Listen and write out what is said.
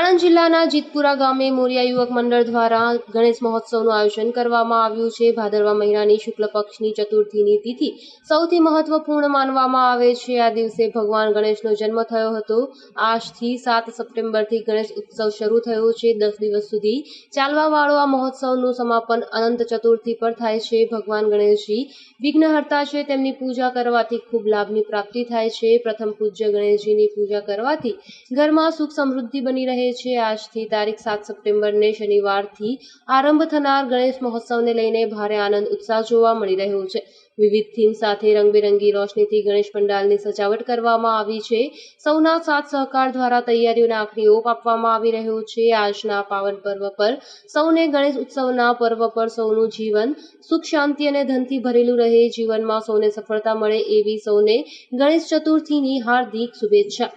જિલ્લાના જીતપુરા ગામે મોરિયા યુવક મંડળ દ્વારા ગણેશ મહોત્સવનું આયોજન કરવામાં આવ્યું છે. ભાદરવા મહિનાની શુક્લ પક્ષની ચતુર્થીની તિથિ સૌથી મહત્વપૂર્ણ માનવામાં આવે છે. આ દિવસે ભગવાન ગણેશનો જન્મ થયો હતો. આજથી સાત સપ્ટેમ્બરથી ગણેશ ઉત્સવ શરૂ થયો છે. દસ દિવસ સુધી ચાલવાવાળો આ મહોત્સવનું સમાપન અનંત ચતુર્થી પર થાય છે. ભગવાન ગણેશજી વિઘ્નહર્તા છે. તેમની પૂજા કરવાથી ખૂબ લાભની પ્રાપ્તિ થાય છે. પ્રથમ પૂજ્ય ગણેશજીની પૂજા કરવાથી ઘરમાં સુખ સમૃદ્ધિ બની રહે છે. આજથી તારીખ સાત સપ્ટેમ્બરને શનિવારથી આરંભ થનાર ગણેશ મહોત્સવને લઈને ભારે આનંદ, ઉત્સાહ જોવા મળી રહ્યો છે. વિવિધ થીમ સાથે રંગબેરંગી રોશનીથી ગણેશ પંડાલની સજાવટ કરવામાં આવી છે. સૌના સાથ સહકાર દ્વારા તૈયારીઓને આખરી ઓપ આપવામાં આવી રહ્યો છે. આજના પાવન પર્વ પર સૌને ગણેશ ઉત્સવના પર્વ પર સૌનું જીવન સુખ, શાંતિ અને ધનથી ભરેલું રહે. જીવનમાં સૌને સફળતા મળે એવી સૌને ગણેશ ચતુર્થીની હાર્દિક શુભેચ્છા.